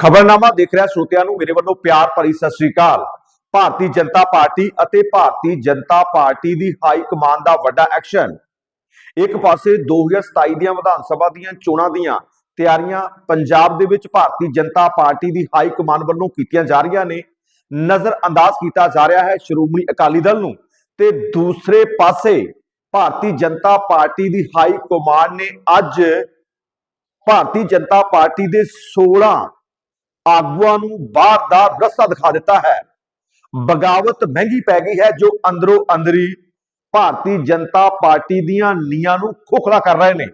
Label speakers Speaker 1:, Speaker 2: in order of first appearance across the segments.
Speaker 1: ਖਬਰਨਾਮਾ ਦੇਖ ਰਿਹਾ ਸਰੋਤਿਆਂ ਨੂੰ, ਮੇਰੇ ਵੱਲੋਂ ਪਿਆਰ ਭਰੀ ਸਤਿ ਸ੍ਰੀ ਅਕਾਲ। ਭਾਰਤੀ ਜਨਤਾ ਪਾਰਟੀ ਅਤੇ ਭਾਰਤੀ ਜਨਤਾ ਪਾਰਟੀ ਦੀ ਹਾਈ ਕਮਾਂਡ ਦਾ ਵੱਡਾ ਐਕਸ਼ਨ। ਇੱਕ ਪਾਸੇ 2027 ਦੀਆਂ ਵਿਧਾਨ ਸਭਾ ਦੀਆਂ ਚੋਣਾਂ ਦੀਆਂ ਤਿਆਰੀਆਂ ਪੰਜਾਬ ਦੇ ਵਿੱਚ ਭਾਰਤੀ ਜਨਤਾ ਪਾਰਟੀ ਦੀ ਹਾਈ ਕਮਾਂਡ ਵੱਲੋਂ ਕੀਤੀਆਂ ਜਾ ਰਹੀਆਂ ਨੇ ਨਜ਼ਰ ਅੰਦਾਜ਼ ਕੀਤਾ ਜਾ ਰਿਹਾ ਹੈ ਸ਼੍ਰੋਮਣੀ ਅਕਾਲੀ ਦਲ ਨੂੰ। ਤੇ ਦੂਸਰੇ ਪਾਸੇ ਭਾਰਤੀ ਜਨਤਾ ਪਾਰਟੀ ਦੀ ਹਾਈ ਕਮਾਂਡ ਨੇ ਅੱਜ ਭਾਰਤੀ ਜਨਤਾ ਪਾਰਟੀ ਦੇ 16 ਆਗੂਆਂ ਨੂੰ ਬਾਹਰ ਦਾ ਰਸਤਾ ਦਿਖਾ ਦਿੱਤਾ ਹੈ। ਬਗਾਵਤ ਮਹਿੰਗੀ ਪੈ ਗਈ ਹੈ ਜੋ ਅੰਦਰੋਂ ਅੰਦਰੀ ਭਾਰਤੀ ਜਨਤਾ ਪਾਰਟੀ ਦੀਆਂ ਨੀਆਂ ਨੂੰ ਖੋਖਲਾ ਕਰ ਰਹੇ ਨੇ।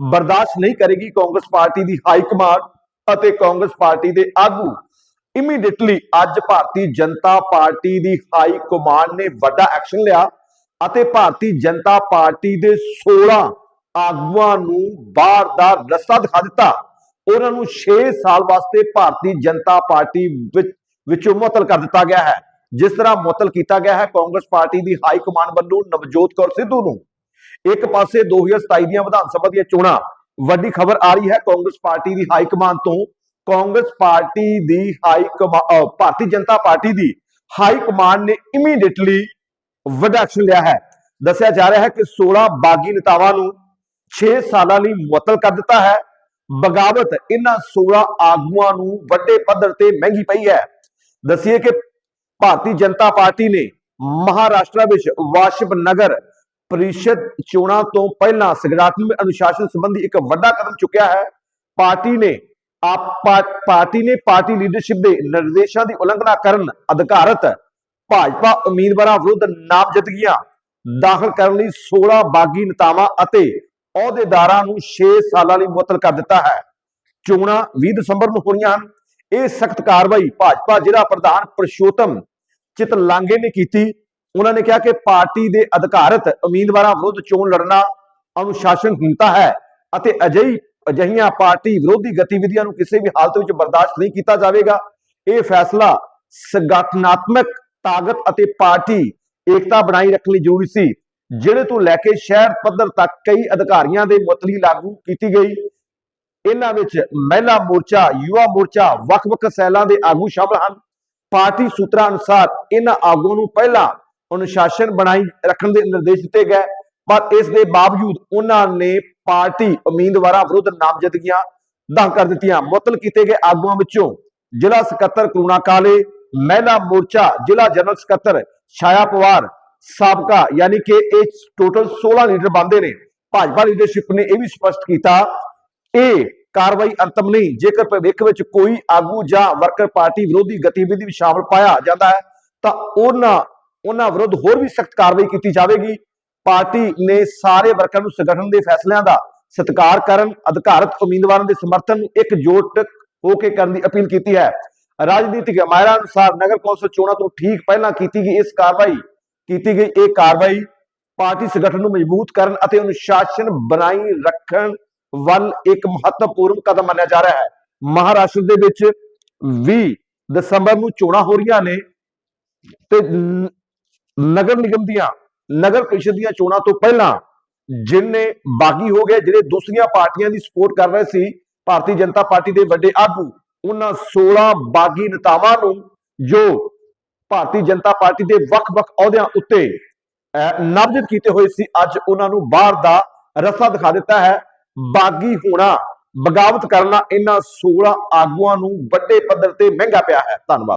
Speaker 1: ਬਰਦਾਸ਼ਤ ਨਹੀਂ ਕਰੇਗੀ ਕਾਂਗਰਸ ਪਾਰਟੀ ਦੀ ਹਾਈ ਕਮਾਂਡ ਅਤੇ ਕਾਂਗਰਸ ਪਾਰਟੀ ਦੇ ਆਗੂ। ਇਮੀਡੀਏਟਲੀ ਅੱਜ ਭਾਰਤੀ ਜਨਤਾ ਪਾਰਟੀ ਦੀ ਹਾਈ ਕਮਾਂਡ ਨੇ ਵੱਡਾ ਐਕਸ਼ਨ ਲਿਆ ਅਤੇ ਭਾਰਤੀ ਜਨਤਾ ਪਾਰਟੀ ਦੇ 16 ਆਗੂਆਂ ਨੂੰ ਬਾਹਰ ਦਾ ਰਸਤਾ ਦਿਖਾ ਦਿੱਤਾ। ਉਹਨਾਂ ਨੂੰ 6 ਸਾਲ ਵਾਸਤੇ ਭਾਰਤੀ ਜਨਤਾ ਪਾਰਟੀ ਵਿੱਚੋਂ ਮੁਅੱਤਲ ਕਰ ਦਿੱਤਾ ਗਿਆ ਹੈ। ਜਿਸ ਤਰ੍ਹਾਂ ਮੁਅੱਤਲ ਕੀਤਾ ਗਿਆ ਹੈ ਕਾਂਗਰਸ ਪਾਰਟੀ ਦੀ ਹਾਈ ਕਮਾਂਡ ਵੱਲੋਂ ਨਵਜੋਤ ਕੌਰ ਸਿੱਧੂ ਨੂੰ। ਇੱਕ ਪਾਸੇ 2027 ਦੀਆਂ ਵਿਧਾਨ ਸਭਾ ਦੀਆਂ ਚੋਣਾਂ, ਵੱਡੀ ਖਬਰ ਆ ਰਹੀ ਹੈ ਕਾਂਗਰਸ ਪਾਰਟੀ ਦੀ ਹਾਈ ਕਮਾਂਡ ਤੋਂ। ਕਾਂਗਰਸ ਪਾਰਟੀ ਦੀ ਹਾਈ ਕਮਾ- ਭਾਰਤੀ ਜਨਤਾ ਪਾਰਟੀ ਦੀ ਹਾਈ ਕਮਾਂਡ ਨੇ ਇਮੀਡੀਏਟਲੀ ਵੱਡਾ ਐਕਸ਼ਨ ਲਿਆ ਹੈ। ਦੱਸਿਆ ਜਾ ਰਿਹਾ ਹੈ ਕਿ 16 ਬਾਗੀ ਨੇਤਾਵਾਂ ਨੂੰ 6 ਸਾਲਾਂ ਲਈ ਮੁਅੱਤਲ ਕਰ ਦਿੱਤਾ ਹੈ। ਬਗਾਵਤ ਇਹਨਾਂ 16 ਆਗੂਆਂ ਨੂੰ ਵੱਡੇ ਪੱਧਰ ਤੇ ਮਹਿੰਗੀ ਪਈ ਹੈ। ਦਸੀਏ ਕਿ ਭਾਰਤੀ ਜਨਤਾ ਪਾਰਟੀ ਨੇ ਮਹਾਰਾਸ਼ਟਰ ਵਿੱਚ ਵਾਸ਼ਿਪ ਨਗਰ ਪ੍ਰੀਸ਼ਦ ਚੋਣਾਂ ਤੋਂ ਪਹਿਲਾਂ ਸੰਗਠਨਮਈ ਅਨੁਸ਼ਾਸਨ ਸੰਬੰਧੀ ਇੱਕ ਵੱਡਾ ਕਦਮ ਚੁੱਕਿਆ ਹੈ। ਪਾਰਟੀ ਨੇ ਆਪ ਪਾਰਟੀ ਨੇ ਪਾਰਟੀ ਲੀਡਰਸ਼ਿਪ ਦੇ ਨਿਰਦੇਸ਼ਾਂ ਦੀ ਉਲੰਘਣਾ ਕਰਨ ਅਧਿਕਾਰਤ ਭਾਜਪਾ ਉਮੀਦਵਾਰਾਂ ਵਿਰੁੱਧ ਨਾਮਜ਼ਦਗੀਆਂ ਦਾਖਲ ਕਰਨ ਲਈ 16 ਬਾਗੀ ਨੇਤਾਵਾਂ ਅਤੇ ਅਹੁਦੇਦਾਰਾਂ ਨੂੰ 6 ਸਾਲਾਂ ਲਈ ਮੁਅੱਤਲ ਕਰ ਦਿੱਤਾ ਹੈ। ਚੋਣਾਂ 20 ਦਸੰਬਰ ਨੂੰ ਹੋਣੀਆਂ ਹਨ। ਇਹ ਸਖਤ ਕਾਰਵਾਈ ਭਾਜਪਾ ਜ਼ਿਲ੍ਹਾ ਪ੍ਰਧਾਨ ਪ੍ਰਸ਼ੋਤਮ ਚਿਤ ਨੇ ਕੀਤੀ। ਉਹਨਾਂ ਨੇ ਕਿਹਾ ਕਿ ਪਾਰਟੀ ਦੇ ਅਧਿਕਾਰਤ ਉਮੀਦਵਾਰਾਂ ਵਿਰੁੱਧ ਚੋਣ ਲੜਨਾ ਅਨੁਸ਼ਾਸਨਹੀਨਤਾ ਹੈ ਅਤੇ ਅਜਿਹੀ ਅਜਿਹੀਆਂ ਪਾਰਟੀ ਵਿਰੋਧੀ ਗਤੀਵਿਧੀਆਂ ਨੂੰ ਕਿਸੇ ਵੀ ਹਾਲਤ ਵਿੱਚ ਬਰਦਾਸ਼ਤ ਨਹੀਂ ਕੀਤਾ ਜਾਵੇਗਾ। ਇਹ ਫੈਸਲਾ ਸੰਗਠਨਾਤਮਕ ਤਾਕਤ ਅਤੇ ਪਾਰਟੀ ਏਕਤਾ ਬਣਾਈ ਰੱਖਣ ਲਈ ਜ਼ਰੂਰੀ ਸੀ। ਜਿਹੜੇ ਤੋਂ ਲੈ ਕੇ ਸ਼ਹਿਰ ਪੱਧਰ ਤੱਕ ਕਈ ਅਧਿਕਾਰੀਆਂ ਦੇ ਮੁਅੱਤਲੀ ਲਾਗੂ ਕੀਤੀ ਗਈ। ਇਹਨਾਂ ਵਿੱਚ ਮਹਿਲਾ ਮੋਰਚਾ, ਯੁਵਾ ਮੋਰਚਾ, ਵੱਖ-ਵੱਖ ਸੈਲਾਂ ਦੇ ਆਗੂ ਸ਼ਾਮਲ ਹਨ। ਪਾਰਟੀ ਸੂਤਰਾਂ ਅਨੁਸਾਰ ਇਹਨਾਂ ਆਗੂਆਂ ਨੂੰ ਪਹਿਲਾਂ ਅਨੁਸ਼ਾਸਨ ਬਣਾਈ ਰੱਖਣ ਦੇ ਨਿਰਦੇਸ਼ ਦਿੱਤੇ ਗਏ, ਪਰ ਇਸ ਦੇ ਬਾਵਜੂਦ ਉਹਨਾਂ ਨੇ ਪਾਰਟੀ ਉਮੀਦਵਾਰਾਂ ਵਿਰੁੱਧ ਨਾਮਜ਼ਦਗੀਆਂ ਦਾਖਲ ਕਰ ਦਿੱਤੀਆਂ। ਮੁਅੱਤਲ ਕੀਤੇ ਗਏ ਆਗੂਆਂ ਵਿੱਚੋਂ ਜ਼ਿਲ੍ਹਾ ਸਕੱਤਰ ਕਰੁਣਾ ਕਾਲੇ, ਮਹਿਲਾ ਮੋਰਚਾ, ਜ਼ਿਲ੍ਹਾ ਜਨਰਲ ਸਕੱਤਰ ਛਾਇਆ ਪਵਾਰ ਸਾਬਕਾ, ਯਾਨੀ ਕਿ ਇਹ ਟੋਟਲ 16 ਲੀਡਰ ਬੰਦੇ ਨੇ। ਭਾਜਪਾ ਲੀਡਰਸ਼ਿਪ ਨੇ ਇਹ ਵੀ ਸਪਸ਼ਟ ਕੀਤਾ ਇਹ ਕਾਰਵਾਈ ਅੰਤਮ ਨਹੀਂ, ਜੇਕਰ ਭਵਿੱਖ ਵਿੱਚ ਕੋਈ ਆਗੂ ਜਾਂ ਵਰਕਰ ਪਾਰਟੀ ਵਿਰੋਧੀ ਗਤੀਵਿਧੀ ਵਿੱਚ ਸ਼ਾਮਲ ਪਾਇਆ ਜਾਂਦਾ ਹੈ, ਤਾਂ ਉਹਨਾਂ ਉਹਨਾਂ ਵਿਰੁੱਧ ਹੋਰ ਵੀ ਸਖਤ ਕਾਰਵਾਈ ਕੀਤੀ ਜਾਵੇਗੀ। ਪਾਰਟੀ ਨੇ ਸਾਰੇ ਵਰਕਰਾਂ ਨੂੰ ਸੰਗਠਨ ਦੇ ਫੈਸਲਿਆਂ ਦਾ ਸਤਿਕਾਰ ਕਰਨ, ਅਧਿਕਾਰਤ ਉਮੀਦਵਾਰਾਂ ਦੇ ਸਮਰਥਨ ਨੂੰ ਇਕਜੁੱਟ ਹੋ ਕੇ ਕਰਨ ਦੀ ਅਪੀਲ ਕੀਤੀ ਹੈ। ਰਾਜਨੀਤਿਕ ਮਾਹਿਰਾਂ ਅਨੁਸਾਰ ਨਗਰ ਕੌਂਸਲ ਚੋਣਾਂ ਤੋਂ ਠੀਕ ਪਹਿਲਾਂ ਕੀਤੀ ਗਈ ਇਸ ਕਾਰਵਾਈ ਕੀਤੀ ਗਈ ਇਹ ਕਾਰਵਾਈ ਪਾਰਟੀ ਸੰਗਠਨ ਨੂੰ ਮਜ਼ਬੂਤ ਕਰਨ ਅਤੇ ਅਨੁਸ਼ਾਸਨ ਬਣਾਈ ਰੱਖਣ ਵੱਲ ਇੱਕ ਮਹੱਤਵਪੂਰਨ ਕਦਮ ਮੰਨਿਆ ਜਾ ਰਿਹਾ ਹੈ। ਮਹਾਰਾਸ਼ਟਰ ਦੇ ਵਿੱਚ 20 ਦਸੰਬਰ ਨੂੰ ਚੋਣਾਂ ਹੋ ਰਹੀਆਂ ਨੇ ਤੇ ਨਗਰ ਨਿਗਮ ਦੀਆਂ, ਨਗਰ ਪ੍ਰੀਸ਼ਦ ਦੀਆਂ ਚੋਣਾਂ ਤੋਂ ਪਹਿਲਾਂ ਜਿਨਨੇ ਬਾਗੀ ਹੋ ਗਏ, ਜਿਹੜੇ ਦੂਸਰੀਆਂ ਪਾਰਟੀਆਂ ਦੀ ਸਪੋਰਟ ਕਰ ਰਹੇ ਸੀ, ਭਾਰਤੀ ਜਨਤਾ ਪਾਰਟੀ ਦੇ ਵੱਡੇ ਆਗੂ, ਉਹਨਾਂ 16 ਬਾਗੀ ਨੇਤਾਵਾਂ ਨੂੰ ਜੋ ਭਾਰਤੀ ਜਨਤਾ ਪਾਰਟੀ ਦੇ ਵੱਖ-ਵੱਖ ਅਹੁਦਿਆਂ ਉੱਤੇ ਅਹ, ਨਾਮਜ਼ਦ ਕੀਤੇ ਹੋਏ ਸੀ। ਅੱਜ ਉਹਨਾਂ ਨੂੰ ਬਾਹਰ ਦਾ ਰਸਤਾ ਦਿਖਾ ਦਿੱਤਾ ਹੈ। ਬਾਗੀ ਹੋਣਾ ਬਗਾਵਤ ਕਰਨਾ ਇਹਨਾਂ 16 ਆਗੂਆਂ ਨੂੰ ਵੱਡੇ ਪੱਧਰ ਤੇ ਮਹਿੰਗਾ ਪਿਆ ਹੈ। ਧੰਨਵਾਦ।